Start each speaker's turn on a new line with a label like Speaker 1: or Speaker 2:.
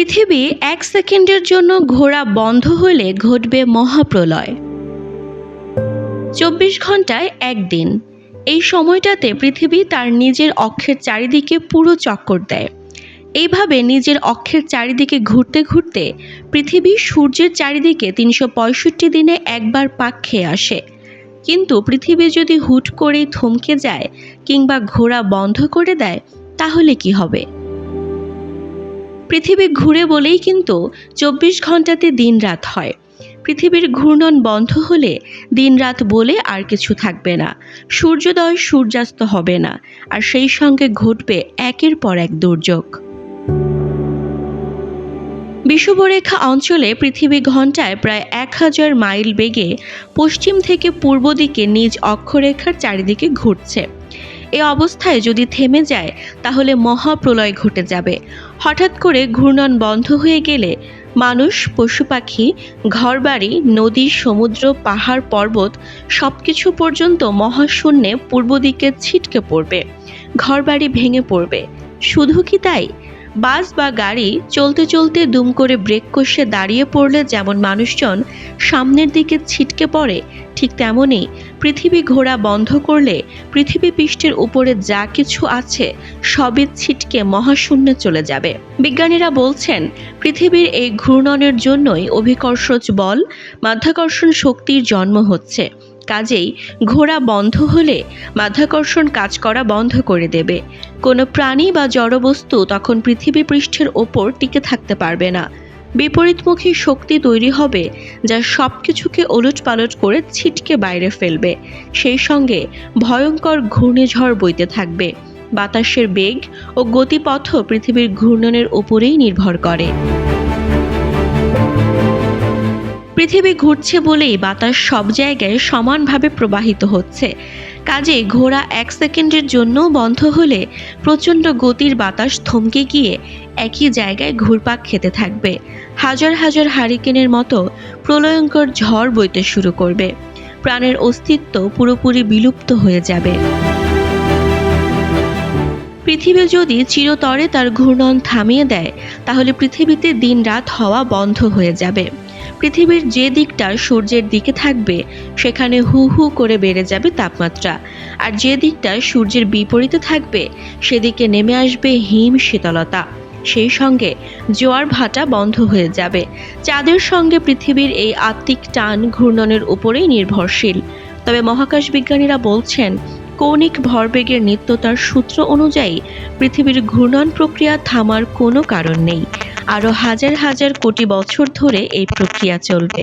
Speaker 1: পৃথিবী এক সেকেন্ডের জন্য ঘোরা বন্ধ হলে ঘটবে মহাপ্রলয়। চব্বিশ ঘন্টায় একদিন। এই সময়টাতে পৃথিবী তার নিজের অক্ষের চারিদিকে পুরো চক্কর দেয়। এইভাবে নিজের অক্ষের চারিদিকে ঘুরতে ঘুরতে পৃথিবী সূর্যের চারিদিকে তিনশো পঁয়ষট্টি দিনে একবার পাক খেয়ে আসে। কিন্তু পৃথিবী যদি হুট করেই থমকে যায় কিংবা ঘোরা বন্ধ করে দেয়, তাহলে কি হবে? পৃথিবী ঘুরে বলেই কিন্তু চব্বিশ ঘন্টাতে দিন রাত হয়। পৃথিবীর ঘূর্ণন বন্ধ হলে দিন রাত বলে আর কিছু থাকবে না। সূর্যোদয় সূর্যাস্ত হবে না, আর সেই সঙ্গে ঘটবে একের পর এক দুর্যোগ। বিষুবরেখা অঞ্চলে পৃথিবী ঘন্টায় প্রায় এক হাজার মাইল বেগে পশ্চিম থেকে পূর্ব দিকে নিজ অক্ষরেখার চারিদিকে ঘুরছে। এ অবস্থায় যদি থেমে যায়, তাহলে মহাপ্রলয় ঘটে যাবে। হঠাৎ করে ঘূর্ণন বন্ধ হয়ে গেলে মানুষ পশু পাখি ঘরবাড়ি, নদী, সমুদ্র, পাহাড়, পর্বত সব কিছু পর্যন্ত মহাশূন্যে পূর্ব দিকে ছিটকে পড়বে। ঘরবাড়ি ভেঙে পড়বে। শুধু কি তাই? বাস বা গাড়ি চলতে চলতে দুম করে ব্রেক কষে দাঁড়িয়ে পড়লে যেমন মানুষজন সামনের দিকে ছিটকে পড়ে, ঠিক তেমনই পৃথিবী ঘোরা বন্ধ করলে পৃথিবী পৃষ্ঠের উপরে যা কিছু আছে সবই ছিটকে মহাশূন্যে চলে যাবে। বিজ্ঞানীরা বলছেন, পৃথিবীর এই ঘূর্ণনের জন্যই অভিকর্ষজ বল মাধ্যাকর্ষণ শক্তির জন্ম হচ্ছে। কাজেই ঘোড়া বন্ধ হলে মাধ্যাকর্ষণ কাজ করা বন্ধ করে দেবে। কোনো প্রাণী বা জড়বস্তু তখন পৃথিবী পৃষ্ঠের ওপর টিকে থাকতে পারবে না। বিপরীতমুখী শক্তি তৈরি হবে যা সব কিছুকে ওলটপালট করে ছিটকে বাইরে ফেলবে। সেই সঙ্গে ভয়ঙ্কর ঘূর্ণিঝড় বইতে থাকবে। বাতাসের বেগ ও গতিপথও পৃথিবীর ঘূর্ণনের উপরেই নির্ভর করে। পৃথিবী ঘুরছে বলেই বাতাস সব জায়গায় সমানভাবে প্রবাহিত হচ্ছে। কাজে ঘোড়া এক সেকেন্ডের জন্য বন্ধ হলে প্রচণ্ড গতির বাতাস থমকে গিয়ে একই জায়গায় ঘুরপাক খেতে থাকবে। হাজার হাজার হারিকেনের মতো প্রলয়ঙ্কর ঝড় বইতে শুরু করবে। প্রাণের অস্তিত্ব পুরোপুরি বিলুপ্ত হয়ে যাবে। পৃথিবী যদি চিরতরে তার ঘূর্ণন থামিয়ে দেয়, তাহলে পৃথিবীতে দিন রাত হওয়া বন্ধ হয়ে যাবে। পৃথিবীর যে দিকটা সূর্যের দিকে থাকবে, সেখানে হু হু করে বেড়ে যাবে তাপমাত্রা। আর যে দিকটা সূর্যের বিপরীতে থাকবে, সেদিকে নেমে আসবে হিম শীতলতা। সেই সঙ্গে জোয়ার ভাটা বন্ধ হয়ে যাবে। চাঁদের সঙ্গে পৃথিবীর এই আত্মিক টান ঘূর্ণনের উপরেই নির্ভরশীল। তবে মহাকাশ বিজ্ঞানীরা বলছেন, কৌণিক ভরবেগের নিত্যতার সূত্র অনুযায়ী পৃথিবীর ঘূর্ণন প্রক্রিয়া থামার কোনো কারণ নেই। আরও হাজার হাজার কোটি বছর ধরে এই প্রক্রিয়া চলবে।